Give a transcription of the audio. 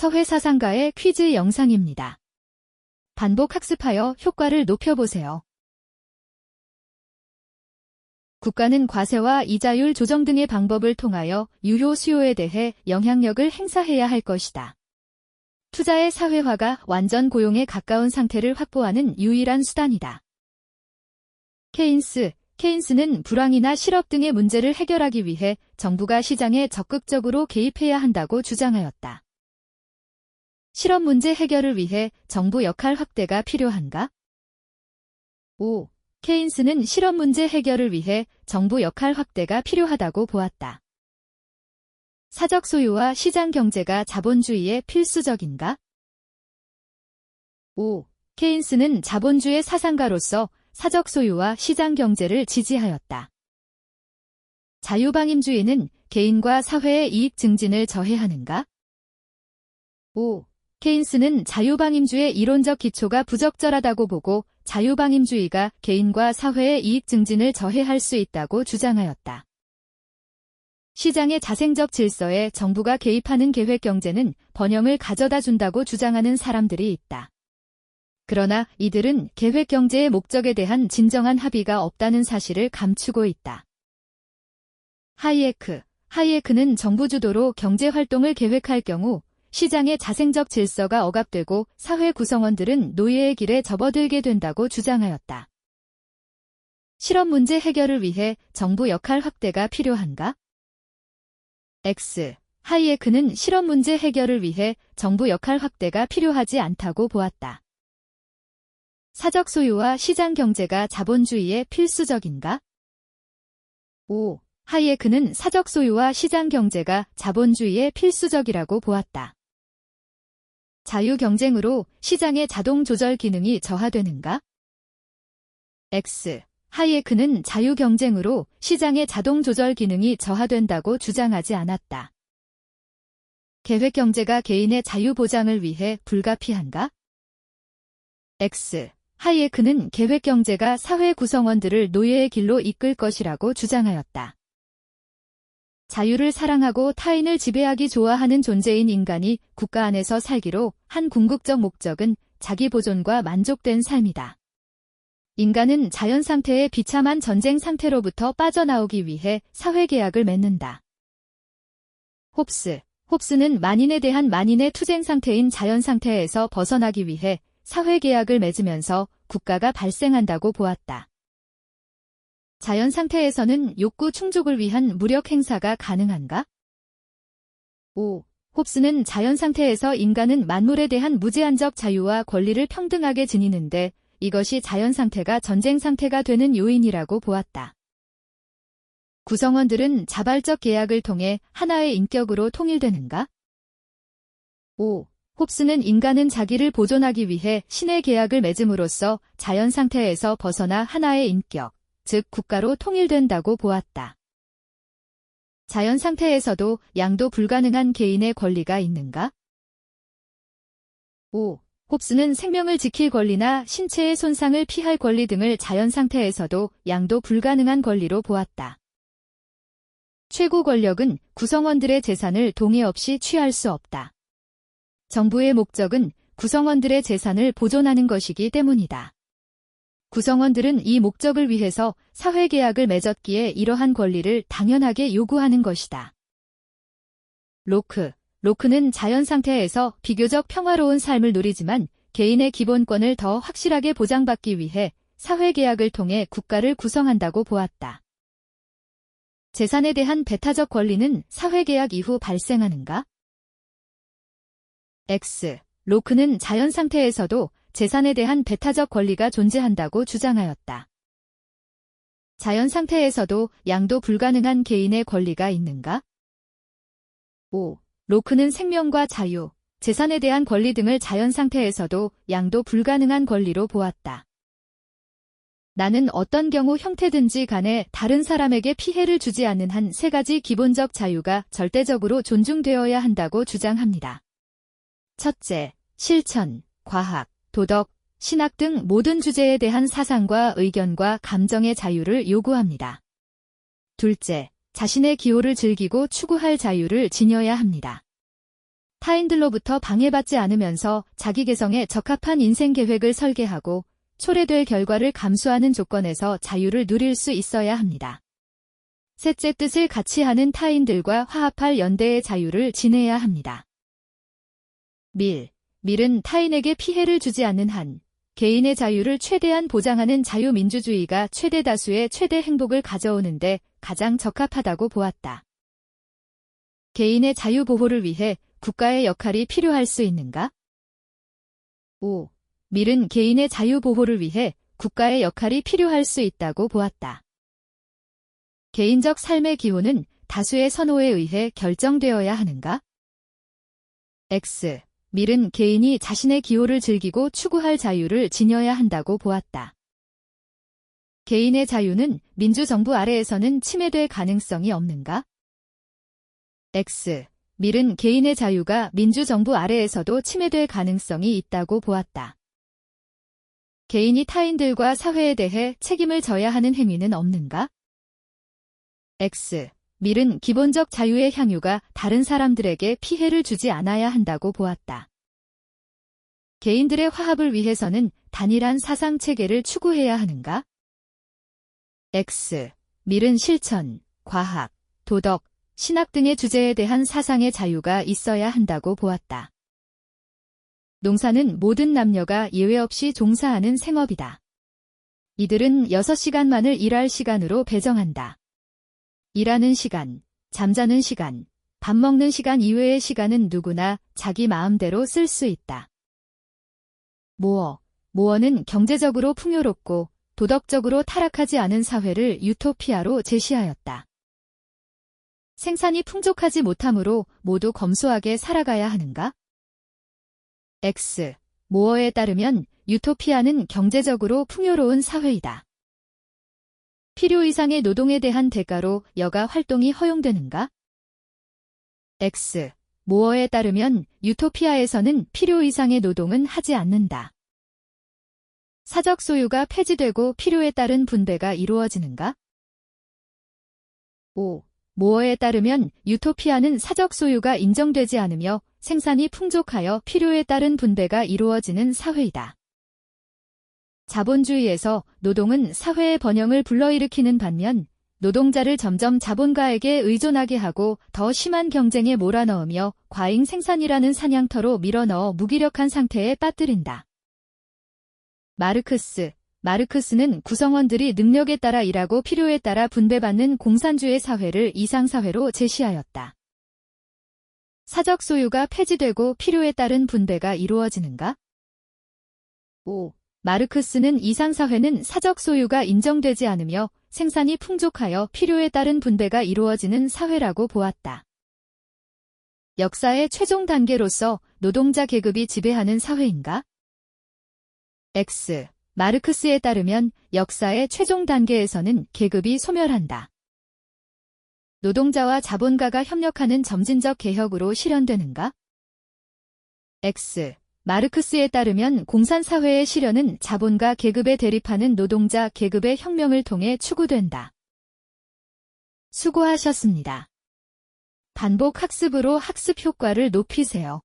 서회사상가의 퀴즈 영상입니다. 반복 학습하여 효과를 높여보세요. 국가는 과세와 이자율 조정 등의 방법을 통하여 유효 수요에 대해 영향력을 행사해야 할 것이다. 투자의 사회화가 완전 고용에 가까운 상태를 확보하는 유일한 수단이다. 케인스, 케인스는 불황이나 실업 등의 문제를 해결하기 위해 정부가 시장에 적극적으로 개입해야 한다고 주장하였다. 실업 문제 해결을 위해 정부 역할 확대가 필요한가? 5. 케인스는 실업 문제 해결을 위해 정부 역할 확대가 필요하다고 보았다. 사적 소유와 시장 경제가 자본주의에 필수적인가? 5. 케인스는 자본주의 사상가로서 사적 소유와 시장 경제를 지지하였다. 자유방임주의는 개인과 사회의 이익 증진을 저해하는가? 5. 케인스는 자유방임주의 이론적 기초가 부적절하다고 보고 자유방임주의가 개인과 사회의 이익 증진을 저해할 수 있다고 주장하였다. 시장의 자생적 질서에 정부가 개입하는 계획 경제는 번영을 가져다 준다고 주장하는 사람들이 있다. 그러나 이들은 계획 경제의 목적에 대한 진정한 합의가 없다는 사실을 감추고 있다. 하이에크, 하이에크는 정부 주도로 경제 활동을 계획할 경우 시장의 자생적 질서가 억압되고 사회 구성원들은 노예의 길에 접어들게 된다고 주장하였다. 실업 문제 해결을 위해 정부 역할 확대가 필요한가? X. 하이에크는 실업 문제 해결을 위해 정부 역할 확대가 필요하지 않다고 보았다. 사적 소유와 시장 경제가 자본주의에 필수적인가? 5. 하이에크는 사적 소유와 시장 경제가 자본주의에 필수적이라고 보았다. 자유 경쟁으로 시장의 자동 조절 기능이 저하되는가? X. 하이에크는 자유 경쟁으로 시장의 자동 조절 기능이 저하된다고 주장하지 않았다. 계획 경제가 개인의 자유 보장을 위해 불가피한가? X. 하이에크는 계획 경제가 사회 구성원들을 노예의 길로 이끌 것이라고 주장하였다. 자유를 사랑하고 타인을 지배하기 좋아하는 존재인 인간이 국가 안에서 살기로 한 궁극적 목적은 자기 보존과 만족된 삶이다. 인간은 자연 상태의 비참한 전쟁 상태로부터 빠져나오기 위해 사회 계약을 맺는다. 홉스. 홉스는 만인에 대한 만인의 투쟁 상태인 자연 상태에서 벗어나기 위해 사회 계약을 맺으면서 국가가 발생한다고 보았다. 자연 상태에서는 욕구 충족을 위한 무력 행사가 가능한가? 5. 홉스는 자연 상태에서 인간은 만물에 대한 무제한적 자유와 권리를 평등하게 지니는데 이것이 자연 상태가 전쟁 상태가 되는 요인이라고 보았다. 구성원들은 자발적 계약을 통해 하나의 인격으로 통일되는가? 5. 홉스는 인간은 자기를 보존하기 위해 신의 계약을 맺음으로써 자연 상태에서 벗어나 하나의 인격, 즉 국가로 통일된다고 보았다. 자연 상태에서도 양도 불가능한 개인의 권리가 있는가? 5. 홉스는 생명을 지킬 권리나 신체의 손상을 피할 권리 등을 자연 상태에서도 양도 불가능한 권리로 보았다. 최고 권력은 구성원들의 재산을 동의 없이 취할 수 없다. 정부의 목적은 구성원들의 재산을 보존하는 것이기 때문이다. 구성원들은 이 목적을 위해서 사회계약을 맺었기에 이러한 권리를 당연하게 요구하는 것이다. 로크. 로크는 자연 상태에서 비교적 평화로운 삶을 누리지만 개인의 기본권을 더 확실하게 보장받기 위해 사회계약을 통해 국가를 구성한다고 보았다. 재산에 대한 배타적 권리는 사회계약 이후 발생하는가? X. 로크는 자연 상태에서도 재산에 대한 배타적 권리가 존재한다고 주장하였다. 자연 상태에서도 양도 불가능한 개인의 권리가 있는가? 5. 로크는 생명과 자유, 재산에 대한 권리 등을 자연 상태에서도 양도 불가능한 권리로 보았다. 나는 어떤 경우 형태든지 간에 다른 사람에게 피해를 주지 않는 한 세 가지 기본적 자유가 절대적으로 존중되어야 한다고 주장합니다. 첫째, 실천, 과학, 도덕, 신학 등 모든 주제에 대한 사상과 의견과 감정의 자유를 요구합니다. 둘째, 자신의 기호를 즐기고 추구할 자유를 지녀야 합니다. 타인들로부터 방해받지 않으면서 자기 개성에 적합한 인생 계획을 설계하고 초래될 결과를 감수하는 조건에서 자유를 누릴 수 있어야 합니다. 셋째 뜻을 같이 하는 타인들과 화합할 연대의 자유를 지내야 합니다. 밀. 밀은 타인에게 피해를 주지 않는 한 개인의 자유를 최대한 보장하는 자유민주주의가 최대 다수의 최대 행복을 가져오는데 가장 적합하다고 보았다. 개인의 자유 보호를 위해 국가의 역할이 필요할 수 있는가? 5. 밀은 개인의 자유 보호를 위해 국가의 역할이 필요할 수 있다고 보았다. 개인적 삶의 기호는 다수의 선호에 의해 결정되어야 하는가? X. 밀은 개인이 자신의 기호를 즐기고 추구할 자유를 지녀야 한다고 보았다. 개인의 자유는 민주정부 아래에서는 침해될 가능성이 없는가? X. 밀은 개인의 자유가 민주정부 아래에서도 침해될 가능성이 있다고 보았다. 개인이 타인들과 사회에 대해 책임을 져야 하는 행위는 없는가? X. 밀은 기본적 자유의 향유가 다른 사람들에게 피해를 주지 않아야 한다고 보았다. 개인들의 화합을 위해서는 단일한 사상 체계를 추구해야 하는가? X. 밀은 실천, 과학, 도덕, 신학 등의 주제에 대한 사상의 자유가 있어야 한다고 보았다. 농사는 모든 남녀가 예외 없이 종사하는 생업이다. 이들은 6시간만을 일할 시간으로 배정한다. 일하는 시간, 잠자는 시간, 밥 먹는 시간 이외의 시간은 누구나 자기 마음대로 쓸 수 있다. 모어, 모어는 경제적으로 풍요롭고 도덕적으로 타락하지 않은 사회를 유토피아로 제시하였다. 생산이 풍족하지 못하므로 모두 검소하게 살아가야 하는가? X. 모어에 따르면 유토피아는 경제적으로 풍요로운 사회이다. 필요 이상의 노동에 대한 대가로 여가 활동이 허용되는가? X. 모어에 따르면 유토피아에서는 필요 이상의 노동은 하지 않는다. 사적 소유가 폐지되고 필요에 따른 분배가 이루어지는가? 5. 모어에 따르면 유토피아는 사적 소유가 인정되지 않으며 생산이 풍족하여 필요에 따른 분배가 이루어지는 사회이다. 자본주의에서 노동은 사회의 번영을 불러일으키는 반면 노동자를 점점 자본가에게 의존하게 하고 더 심한 경쟁에 몰아넣으며 과잉 생산이라는 사냥터로 밀어넣어 무기력한 상태에 빠뜨린다. 마르크스 마르크스는 구성원들이 능력에 따라 일하고 필요에 따라 분배받는 공산주의 사회를 이상사회로 제시하였다. 사적 소유가 폐지되고 필요에 따른 분배가 이루어지는가? 5. 마르크스는 이상사회는 사적 소유가 인정되지 않으며 생산이 풍족하여 필요에 따른 분배가 이루어지는 사회라고 보았다. 역사의 최종 단계로서 노동자 계급이 지배하는 사회인가? X. 마르크스에 따르면 역사의 최종 단계에서는 계급이 소멸한다. 노동자와 자본가가 협력하는 점진적 개혁으로 실현되는가? X. 마르크스에 따르면 공산사회의 실현은 자본가 계급에 대립하는 노동자 계급의 혁명을 통해 추구된다. 수고하셨습니다. 반복 학습으로 학습 효과를 높이세요.